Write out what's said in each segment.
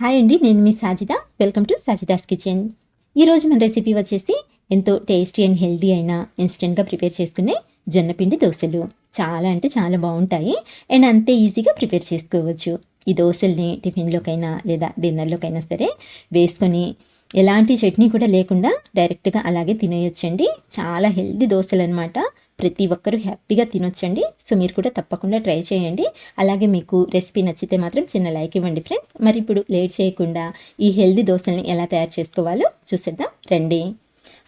Hi అండి నేను మీ Sajida. Welcome to Sajida's kitchen ఈరోజు మన రెసిపీ వచ్చేసి ఎంతో టేస్టీ అండ్ హెల్దీ అయిన ఇన్స్టెంట్గా ప్రిపేర్ చేసుకునే జొన్నపిండి దోశలు. చాలా అంటే చాలా బాగుంటాయి. అండ్ అంతే ఈజీగా ప్రిపేర్ చేసుకోవచ్చు. ఈ దోశల్ని టిఫిన్లోకైనా లేదా డిన్నర్లోకైనా సరే వేసుకొని ఎలాంటి చట్నీ కూడా లేకుండా డైరెక్ట్గా అలాగే తినేయొచ్చండి. చాలా హెల్దీ దోశలు అనమాట ప్రతి ఒక్కరూ హ్యాపీగా తినొచ్చండి. సో మీరు కూడా తప్పకుండా ట్రై చేయండి. అలాగే మీకు రెసిపీ నచ్చితే మాత్రం చిన్న లైక్ ఇవ్వండి ఫ్రెండ్స్. మరి ఇప్పుడు లేట్ చేయకుండా ఈ హెల్దీ దోశల్ని ఎలా తయారు చేసుకోవాలో చూసేద్దాం. రండి.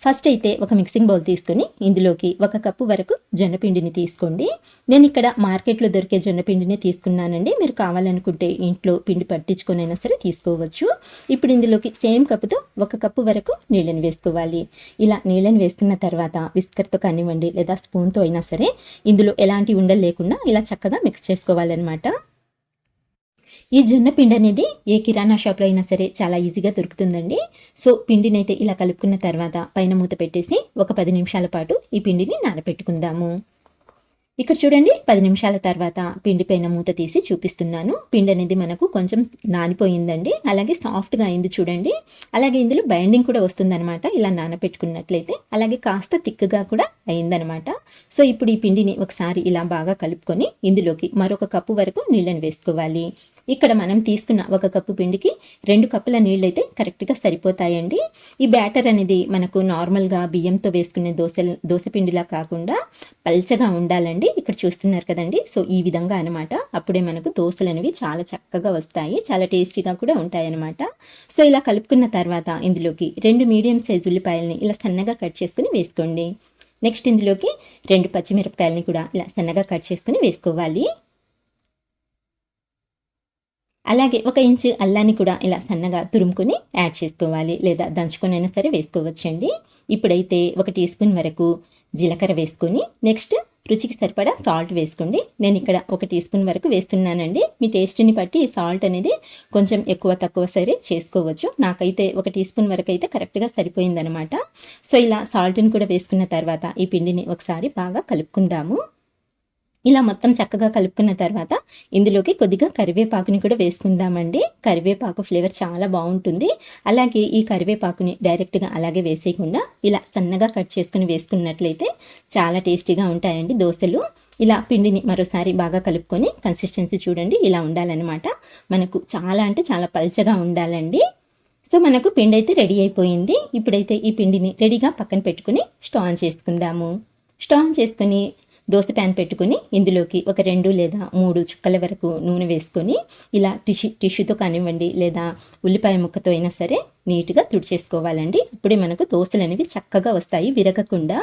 ఫస్ట్ అయితే ఒక మిక్సింగ్ బౌల్ తీసుకొని ఇందులోకి ఒక కప్పు వరకు జొన్నపిండిని తీసుకోండి. నేను ఇక్కడ మార్కెట్లో దొరికే జొన్నపిండిని తీసుకున్నానండి. మీరు కావాలనుకుంటే ఇంట్లో పిండి పట్టించుకునైనా సరే తీసుకోవచ్చు. ఇప్పుడు ఇందులోకి సేమ్ కప్పుతో ఒక కప్పు వరకు నీళ్ళని వేసుకోవాలి. ఇలా నీళ్ళని వేసుకున్న తర్వాత విస్కర్తో కానివ్వండి లేదా స్పూన్తో అయినా సరే ఇందులో ఎలాంటి ఉండలు లేకుండా ఇలా చక్కగా మిక్స్ చేసుకోవాలన్నమాట. ఈ జొన్న పిండి అనేది ఏ కిరాణా షాప్లో అయినా సరే చాలా ఈజీగా దొరుకుతుందండి. సో పిండిని అయితే ఇలా కలుపుకున్న తర్వాత పైన మూత పెట్టేసి ఒక పది నిమిషాల పాటు ఈ పిండిని నానబెట్టుకుందాము ఇక్కడ చూడండి పది నిమిషాల తర్వాత పిండి పైన మూత తీసి చూపిస్తున్నాను. పిండి అనేది మనకు కొంచెం నానిపోయిందండి. అలాగే సాఫ్ట్గా అయింది చూడండి. అలాగే ఇందులో బైండింగ్ కూడా వస్తుందన్నమాట ఇలా నానపెట్టుకున్నట్లయితే. అలాగే కాస్త తిక్కుగా కూడా అయిందనమాట సో ఇప్పుడు ఈ పిండిని ఒకసారి ఇలా బాగా కలుపుకొని ఇందులోకి మరొక కప్పు వరకు నీళ్ళని వేసుకోవాలి. ఇక్కడ మనం తీసుకున్న ఒక కప్పు పిండికి రెండు కప్పుల నీళ్ళు అయితే కరెక్ట్గా సరిపోతాయండి. ఈ బ్యాటర్ అనేది మనకు నార్మల్గా బియ్యంతో వేసుకునే దోశ దోశ పిండిలా కాకుండా పల్చగా ఉండాలండి. ఇక్కడ చూస్తున్నారు కదండి. సో ఈ విధంగా అనమాట అప్పుడే మనకు దోశలు అనేవి చాలా చక్కగా వస్తాయి. చాలా టేస్టీగా కూడా ఉంటాయి అనమాట సో ఇలా కలుపుకున్న తర్వాత ఇందులోకి రెండు మీడియం సైజు ఉల్లిపాయలని ఇలా సన్నగా కట్ చేసుకుని వేసుకోండి. నెక్స్ట్ ఇందులోకి రెండు పచ్చిమిరపకాయలని కూడా ఇలా సన్నగా కట్ చేసుకుని వేసుకోవాలి. అలాగే ఒక ఇంచు అల్లాన్ని కూడా ఇలా సన్నగా తురుముకొని యాడ్ చేసుకోవాలి. లేదా దంచుకొని అయినా సరే వేసుకోవచ్చండి. ఇప్పుడైతే ఒక టీ స్పూన్ వరకు జీలకర్ర వేసుకొని నెక్స్ట్ రుచికి సరిపడా సాల్ట్ వేసుకోండి. నేను ఇక్కడ ఒక టీ స్పూన్ వరకు వేస్తున్నానండి. మీ టేస్ట్ని బట్టి సాల్ట్ అనేది కొంచెం ఎక్కువ తక్కువ సరే చేసుకోవచ్చు. నాకైతే ఒక టీ స్పూన్ వరకు అయితే కరెక్ట్గా సరిపోయిందనమాట సో ఇలా సాల్ట్ని కూడా వేసుకున్న తర్వాత ఈ పిండిని ఒకసారి బాగా కలుపుకుందాము. ఇలా మొత్తం చక్కగా కలుపుకున్న తర్వాత ఇందులోకి కొద్దిగా కరివేపాకుని కూడా వేసుకుందామండి. కరివేపాకు ఫ్లేవర్ చాలా బాగుంటుంది. అలాగే ఈ కరివేపాకుని డైరెక్ట్గా అలాగే వేసేయకుండా ఇలా సన్నగా కట్ చేసుకుని వేసుకున్నట్లయితే చాలా టేస్టీగా ఉంటాయండి దోశలు. ఇలా పిండిని మరోసారి బాగా కలుపుకొని కన్సిస్టెన్సీ చూడండి ఇలా ఉండాలన్నమాట. మనకు చాలా అంటే చాలా పల్చగా ఉండాలండి. సో మనకు పిండి అయితే రెడీ అయిపోయింది. ఇప్పుడైతే ఈ పిండిని రెడీగా పక్కన పెట్టుకుని స్టవ్ ఆన్ చేసుకుందాము. స్టవ్ ఆన్ చేసుకుని దోశ ప్యాన్ పెట్టుకుని ఇందులోకి ఒక రెండు లేదా మూడు చుక్కల వరకు నూనె వేసుకొని ఇలా టిష్యూ టిష్యూతో కానివ్వండి లేదా ఉల్లిపాయ ముక్కతో అయినా సరే నీట్గా తుడిచేసుకోవాలండి. అప్పుడే మనకు దోశలు అనేవి చక్కగా వస్తాయి విరగకుండా.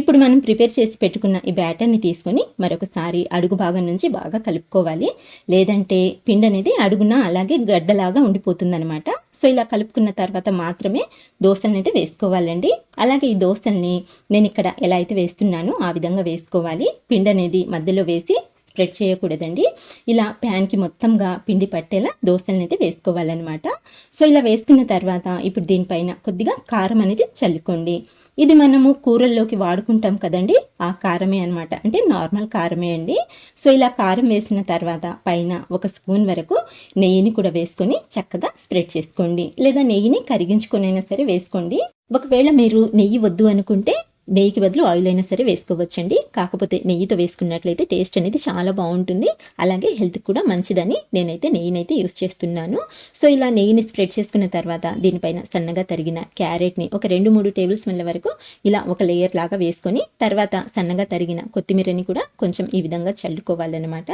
ఇప్పుడు మనం ప్రిపేర్ చేసి పెట్టుకున్న ఈ బ్యాటర్ని తీసుకొని మరొకసారి అడుగు భాగం నుంచి బాగా కలుపుకోవాలి. లేదంటే పిండి అనేది అడుగున అలాగే గడ్డలాగా ఉండిపోతుందనమాట. సో ఇలా కలుపుకున్న తర్వాత మాత్రమే దోశలను అయితే వేసుకోవాలండి. అలాగే ఈ దోశల్ని నేను ఇక్కడ ఎలా అయితే వేస్తున్నానో ఆ విధంగా వేసుకోవాలి. పిండి అనేది మధ్యలో వేసి స్ప్రెడ్ చేయకూడదండి. ఇలా ప్యాన్కి మొత్తంగా పిండి పట్టేలా దోశలను అయితే వేసుకోవాలన్నమాట. సో ఇలా వేసుకున్న తర్వాత ఇప్పుడు దీనిపైన కొద్దిగా కారం అనేది చల్లుకోండి. ఇది మనము కూరల్లోకి వాడుకుంటాం కదండి ఆ కారమే అనమాట అంటే నార్మల్ కారమే అండి. సో ఇలా కారం వేసిన తర్వాత పైన ఒక స్పూన్ వరకు నెయ్యిని కూడా వేసుకొని చక్కగా స్ప్రెడ్ చేసుకోండి. లేదా నెయ్యిని కరిగించుకునైనా సరే వేసుకోండి. ఒకవేళ మీరు నెయ్యి వద్దు అనుకుంటే నెయ్యికి బదులు ఆయిల్ అయినా సరే వేసుకోవచ్చండి. కాకపోతే నెయ్యితో వేసుకున్నట్లయితే టేస్ట్ అనేది చాలా బాగుంటుంది. అలాగే హెల్త్కి కూడా మంచిదని నేనైతే నెయ్యినైతే యూస్ చేస్తున్నాను. సో ఇలా నెయ్యిని స్ప్రెడ్ చేసుకున్న తర్వాత దీనిపైన సన్నగా తరిగిన క్యారెట్ని ఒక రెండు మూడు టేబుల్ స్పూన్ల వరకు ఇలా ఒక లేయర్ లాగా వేసుకొని తర్వాత సన్నగా తరిగిన కొత్తిమీరని కూడా కొంచెం ఈ విధంగా చల్లుకోవాలన్నమాట.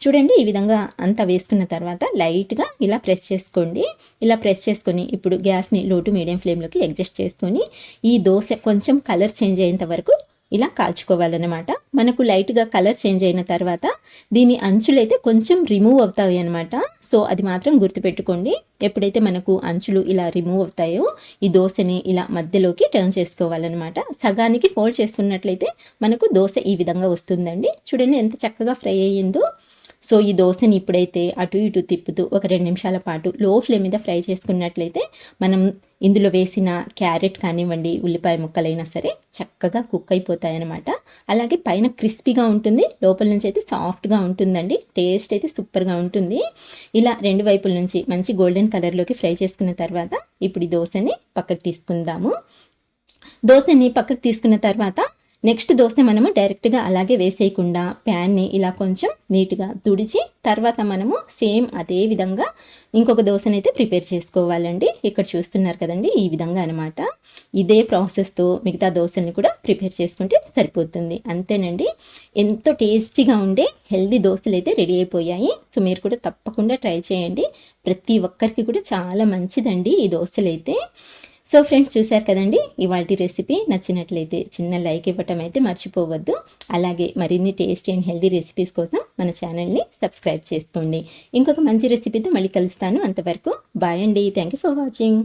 చూడండి ఈ విధంగా అంతా వేసుకున్న తర్వాత లైట్గా ఇలా ప్రెస్ చేసుకోండి. ఇలా ప్రెస్ చేసుకొని ఇప్పుడు గ్యాస్ని లో టు మీడియం ఫ్లేమ్లోకి అడ్జస్ట్ చేసుకొని ఈ దోశ కొంచెం కలర్ చేంజ్ అయ్యేంత వరకు ఇలా కాల్చుకోవాలన్నమాట. మనకు లైట్గా కలర్ చేంజ్ అయిన తర్వాత దీని అంచులైతే కొంచెం రిమూవ్ అవుతాయి అనమాట సో అది మాత్రం గుర్తుపెట్టుకోండి. ఎప్పుడైతే మనకు అంచులు ఇలా రిమూవ్ అవుతాయో ఈ దోశని ఇలా మధ్యలోకి టర్న్ చేసుకోవాలన్నమాట. సగానికి ఫోల్డ్ చేసుకున్నట్లయితే మనకు దోశ ఈ విధంగా వస్తుందండి. చూడండి ఎంత చక్కగా ఫ్రై అయ్యిందో. సో ఈ దోశని ఇప్పుడైతే అటు ఇటు తిప్పుతూ ఒక రెండు నిమిషాల పాటు లో ఫ్లేమ్ మీద ఫ్రై చేసుకున్నట్లయితే మనం ఇందులో వేసిన క్యారెట్ కానివ్వండి ఉల్లిపాయ ముక్కలైనా సరే చక్కగా కుక్ అయిపోతాయి అన్నమాట అలాగే పైన క్రిస్పీగా ఉంటుంది లోపల నుంచి అయితే సాఫ్ట్గా ఉంటుందండి టేస్ట్ అయితే సూపర్గా ఉంటుంది. ఇలా రెండు వైపుల నుంచి మంచి గోల్డెన్ కలర్లోకి ఫ్రై చేసుకున్న తర్వాత ఇప్పుడు ఈ దోశని పక్కకు తీసుకుందాము. దోశని పక్కకు తీసుకున్న తర్వాత నెక్స్ట్ దోశ మనము డైరెక్ట్గా అలాగే వేసేయకుండా ప్యాన్ని ఇలా కొంచెం నీట్గా తుడిచి తర్వాత మనము సేమ్ అదే విధంగా ఇంకొక దోశనైతే ప్రిపేర్ చేసుకోవాలండి. ఇక్కడ చూస్తున్నారు కదండి ఈ విధంగా అనమాట ఇదే ప్రాసెస్తో మిగతా దోశల్ని కూడా ప్రిపేర్ చేసుకుంటే సరిపోతుంది. అంతేనండి. ఎంతో టేస్టీగా ఉండే హెల్దీ దోశలు అయితే రెడీ అయిపోయాయి. సో మీరు కూడా తప్పకుండా ట్రై చేయండి. ప్రతి ఒక్కరికి కూడా చాలా మంచిదండి ఈ దోశలు అయితే సో ఫ్రెండ్స్ చూశారు కదండి? ఇవాళ రెసిపీ నచ్చినట్లయితే చిన్న లైక్ ఇవ్వటం అయితే మర్చిపోవద్దు. అలాగే మరిన్ని టేస్టీ అండ్ హెల్దీ రెసిపీస్ కోసం మన ఛానల్ని సబ్స్క్రైబ్ చేసుకోండి. ఇంకొక మంచి రెసిపీతో మళ్ళీ కలుస్తాను. అంతవరకు బాయ్ అండి. Thank you for watching